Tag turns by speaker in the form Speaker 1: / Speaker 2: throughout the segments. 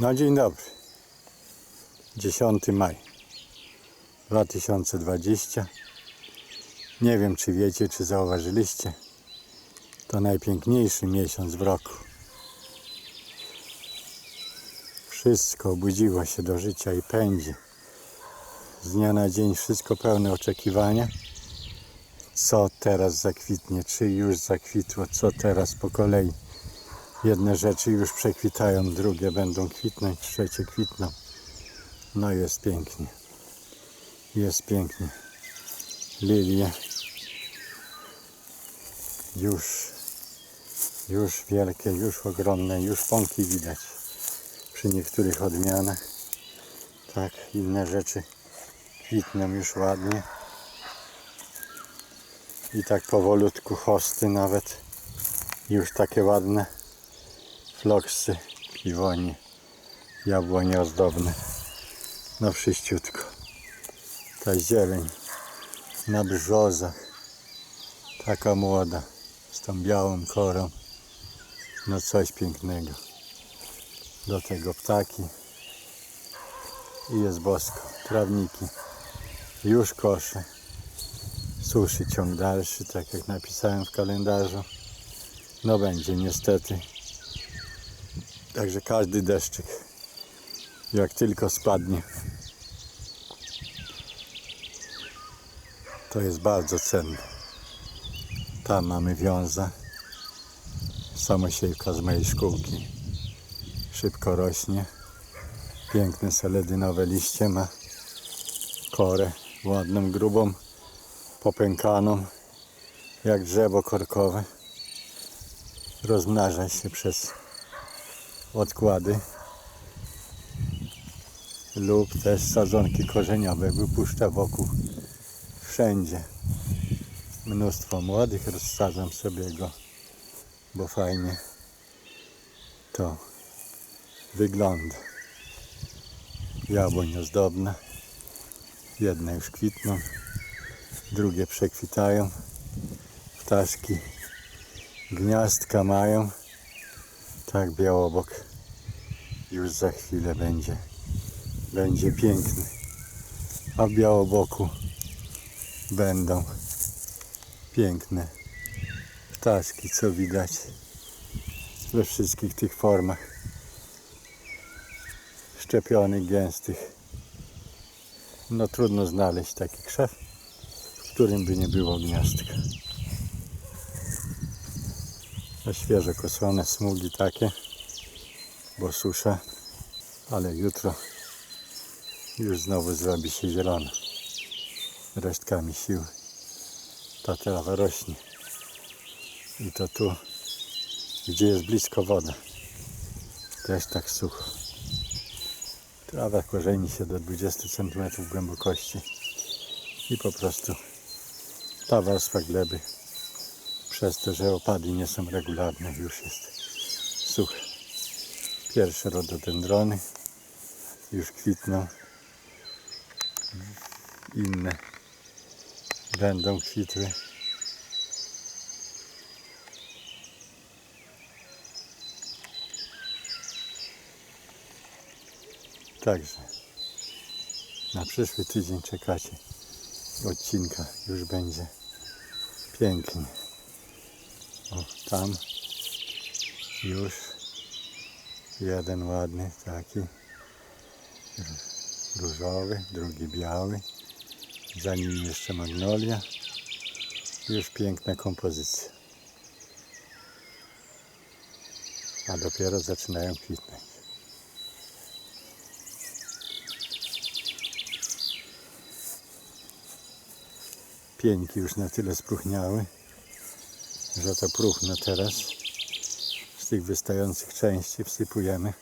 Speaker 1: No dzień dobry. 10 maj 2020. Nie wiem czy wiecie, czy zauważyliście. To najpiękniejszy miesiąc w roku. Wszystko obudziło się do życia i pędzi. Z dnia na dzień wszystko pełne oczekiwania. Co teraz zakwitnie, czy już zakwitło, co teraz po kolei. Jedne rzeczy już przekwitają, drugie będą kwitnąć, trzecie kwitną. No jest pięknie. Jest pięknie. Lilie już, już wielkie, już ogromne, już pąki widać przy niektórych odmianach. Tak, inne rzeczy kwitną już ładnie. I tak powolutku hosty nawet już takie ładne floksy, piwonie, jabłonie ozdobne. No wszyściutko. Ta zieleń na brzozach, taka młoda, z tą białą korą. No coś pięknego. Do tego ptaki. I jest bosko. Trawniki już kosze. Suszy ciąg dalszy, tak jak napisałem w kalendarzu. No będzie niestety. Także każdy deszczyk, jak tylko spadnie, to jest bardzo cenne. Tam mamy wiąza, samosiejka z mojej szkółki. Szybko rośnie. Piękne seledynowe liście ma. Korę ładną, grubą, popękaną, jak drzewo korkowe. Rozmnaża się przez odkłady. Lub też sadzonki korzeniowe wypuszcza wokół wszędzie. Mnóstwo młodych rozsadzam sobie go bo fajnie to wygląda. Jabłoń ozdobna jedne już kwitną drugie przekwitają. Ptaszki gniazdka mają tak, białobok już za chwilę będzie. Będzie piękny. A w białoboku będą piękne ptaszki, co widać we wszystkich tych formach szczepionych, gęstych. No trudno znaleźć taki krzew, w którym by nie było gniazdka. A świeżo kosone smugi takie, bo susza, ale jutro już znowu zrobi się zielono. Resztkami sił ta trawa rośnie. I to tu, gdzie jest blisko woda, też tak sucho. Trawa korzeni się do 20 cm głębokości i po prostu ta warstwa gleby przez to, że opady nie są regularne, już jest suche. Pierwsze rododendrony już kwitną. Inne będą kwitły. Także na przyszły tydzień czekacie odcinka. Już będzie pięknie. O, tam już jeden ładny taki różowy, drugi biały. Za nim jeszcze magnolia. Już piękna kompozycja. A dopiero zaczynają kwitnąć. Pieńki już na tyle spróchniały, że to próchno teraz z tych wystających części wsypujemy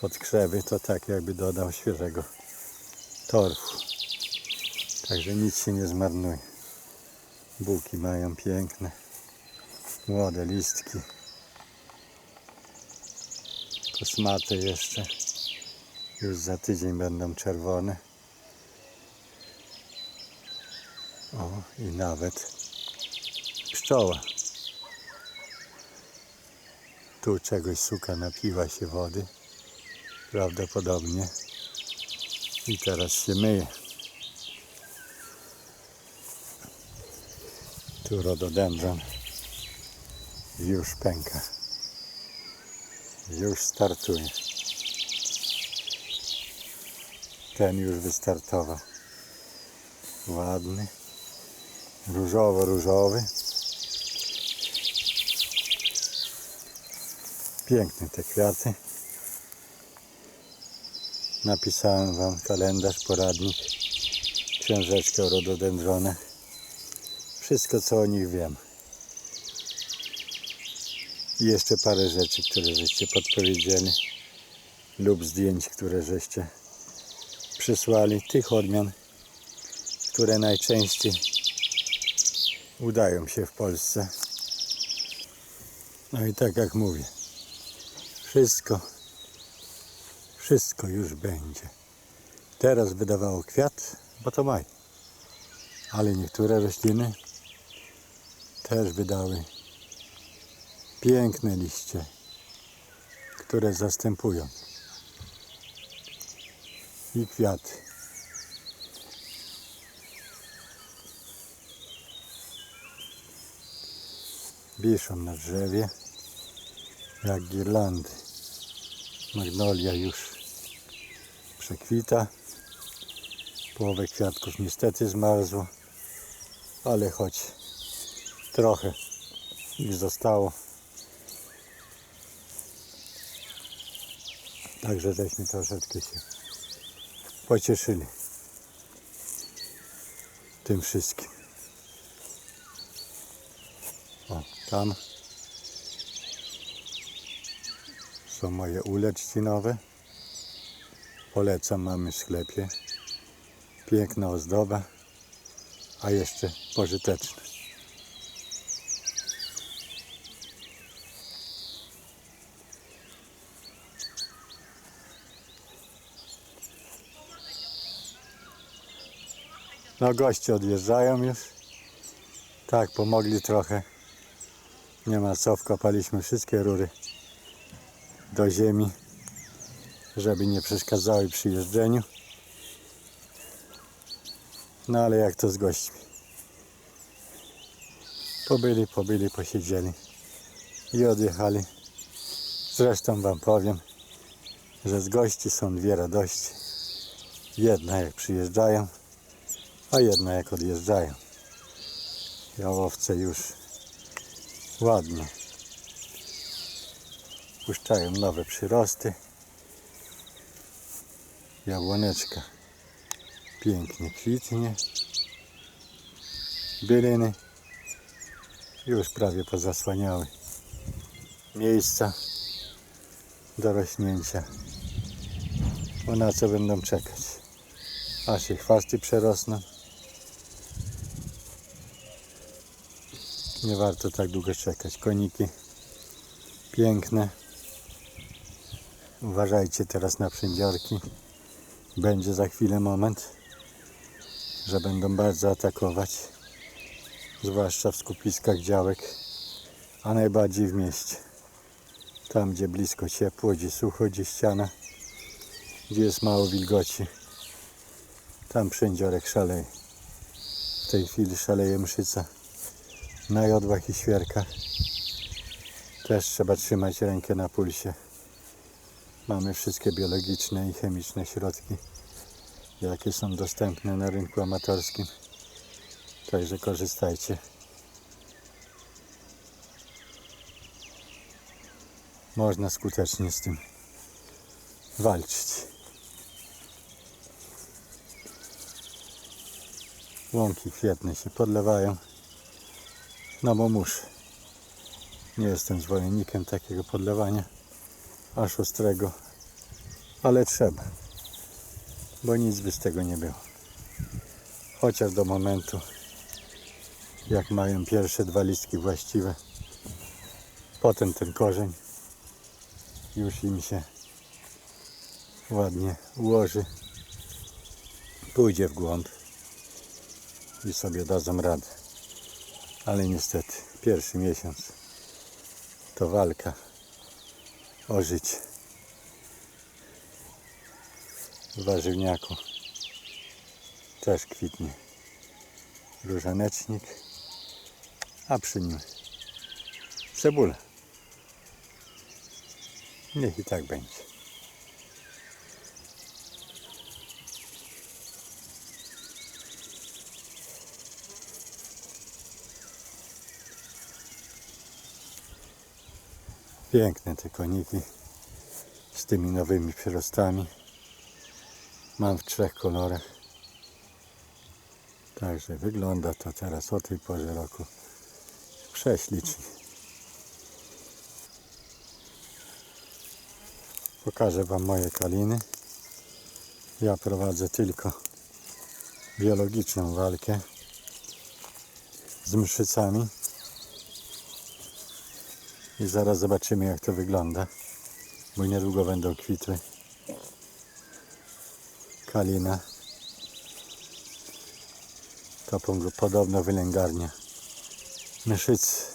Speaker 1: pod krzewy, to tak jakby dodał świeżego torfu. Także nic się nie zmarnuje. Buki mają piękne, młode listki. Kosmate jeszcze. Już za tydzień będą czerwone. O, i nawet pszczoła. Tu czegoś suka napiła się wody. prawdopodobnie. I teraz się myje. Tu rododendron już pęka. Już startuje. Ten już wystartował. Ładny. Różowo-różowy. Piękne te kwiaty. Napisałem Wam kalendarz, poradnik, książeczkę o rododendronach. Wszystko co o nich wiem. I jeszcze parę rzeczy, które żeście podpowiedzieli lub zdjęć, które żeście przysłali. Tych odmian, które najczęściej udają się w Polsce. No i tak jak mówię, wszystko, wszystko już będzie. Teraz wydawało kwiat, bo to maj. Ale niektóre rośliny też wydały piękne liście, które zastępują i kwiaty. Wiszą na drzewie jak girlandy. Magnolia już przekwita. Połowę kwiatków niestety zmarzło, ale choć trochę ich zostało. Także żeśmy troszeczkę się pocieszyli tym wszystkim. O, tam są moje ule trzcinowe. Polecam, mamy w sklepie. Piękna ozdoba, a jeszcze pożyteczne. No goście odjeżdżają już. Tak, pomogli trochę. Nie ma co, wkopaliśmy wszystkie rury do ziemi, żeby nie przeszkadzały przy jeżdżeniu. No ale jak to z gośćmi. Pobyli, pobyli, posiedzieli i odjechali. Zresztą wam powiem, że z gości są dwie radości. Jedna jak przyjeżdżają, a jedna jak odjeżdżają. Jałowce już ładnie puszczają nowe przyrosty. Jabłoneczka pięknie kwitnie. Byliny już prawie pozasłaniały miejsca do rośnięcia. Bo na co będą czekać? Aż się chwasty przerosną. Nie warto tak długo czekać. Koniki piękne. Uważajcie teraz na przędziorki. Będzie za chwilę moment, że będą bardzo atakować. Zwłaszcza w skupiskach działek, a najbardziej w mieście. Tam, gdzie blisko ciepło, gdzie sucho, gdzie ściana, gdzie jest mało wilgoci. Tam przędziorek szaleje. W tej chwili szaleje mszyca na jodłach i świerkach. Też trzeba trzymać rękę na pulsie. Mamy wszystkie biologiczne i chemiczne środki, jakie są dostępne na rynku amatorskim. Także korzystajcie. Można skutecznie z tym walczyć. Łąki kwietne się podlewają. No bo muszę. Nie jestem zwolennikiem takiego podlewania aż ostrego, ale trzeba, bo nic by z tego nie było. Chociaż do momentu, jak mają pierwsze dwa listki właściwe, potem ten korzeń już im się ładnie ułoży, pójdzie w głąb i sobie dadzą radę. Ale niestety, pierwszy miesiąc to walka o życie. warzywniaku też kwitnie różanecznik, a przy nim cebula. Niech i tak będzie. Piękne te koniki z tymi nowymi przyrostami. Mam w trzech kolorach. Także wygląda to teraz o tej porze roku prześlicznie. Pokażę Wam moje kaliny. Ja prowadzę tylko biologiczną walkę z mszycami. I zaraz zobaczymy jak to wygląda, bo niedługo będą kwitły. Kalina. To po- podobno wylęgarnia mszyc.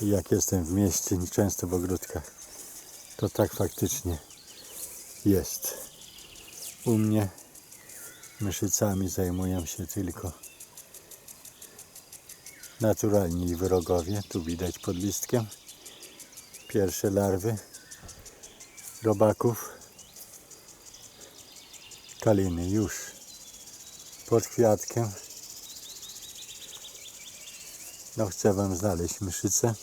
Speaker 1: I jak jestem w mieście, często w ogródkach, to tak faktycznie jest. U mnie myszycami zajmują się tylko naturalni wrogowie. Tu widać pod listkiem pierwsze larwy robaków. Kaliny już pod kwiatkiem. No chcę Wam znaleźć myszycę.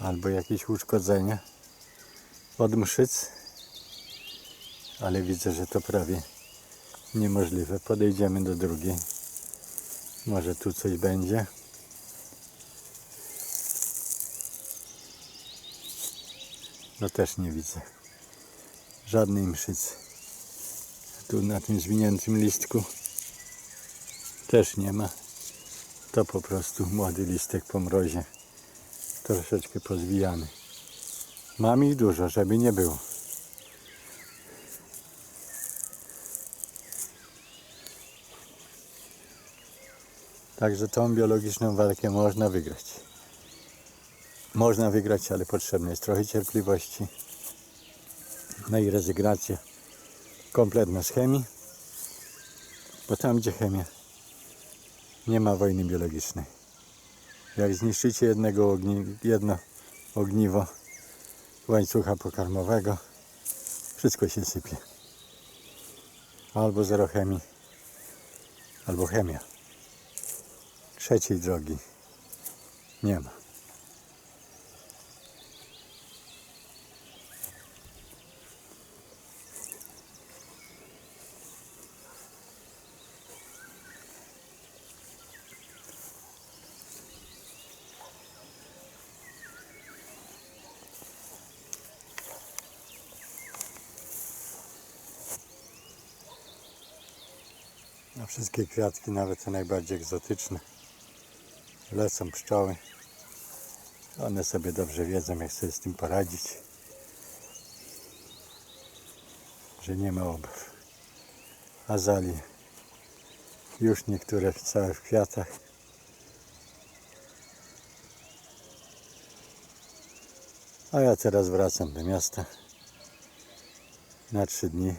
Speaker 1: Albo jakieś uszkodzenia od mszyc. Ale widzę, że to prawie niemożliwe. Podejdziemy do drugiej. Może tu coś będzie. No też nie widzę. Żadnej mszycy. Tu na tym zwiniętym listku też nie ma. To po prostu młody listek po mrozie. Troszeczkę pozwijany. Mam ich dużo, żeby nie było. Także tą biologiczną walkę można wygrać. Można wygrać, ale potrzebne jest trochę cierpliwości. No i rezygnacja kompletna z chemii. Bo tam, gdzie chemia, nie ma wojny biologicznej. Jak zniszczycie jednego ogni, jedno ogniwo łańcucha pokarmowego, wszystko się sypie. Albo zero chemii, albo chemia. Trzeciej drogi nie ma. Na wszystkie kwiatki, nawet te najbardziej egzotyczne, lecą pszczoły. One sobie dobrze wiedzą, jak sobie z tym poradzić. Że nie ma obaw. Azalie. Już niektóre w całe w kwiatach. A ja teraz wracam do miasta na trzy dni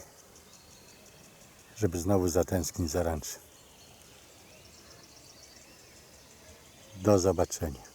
Speaker 1: żeby znowu zatęsknić za ranczem. Do zobaczenia.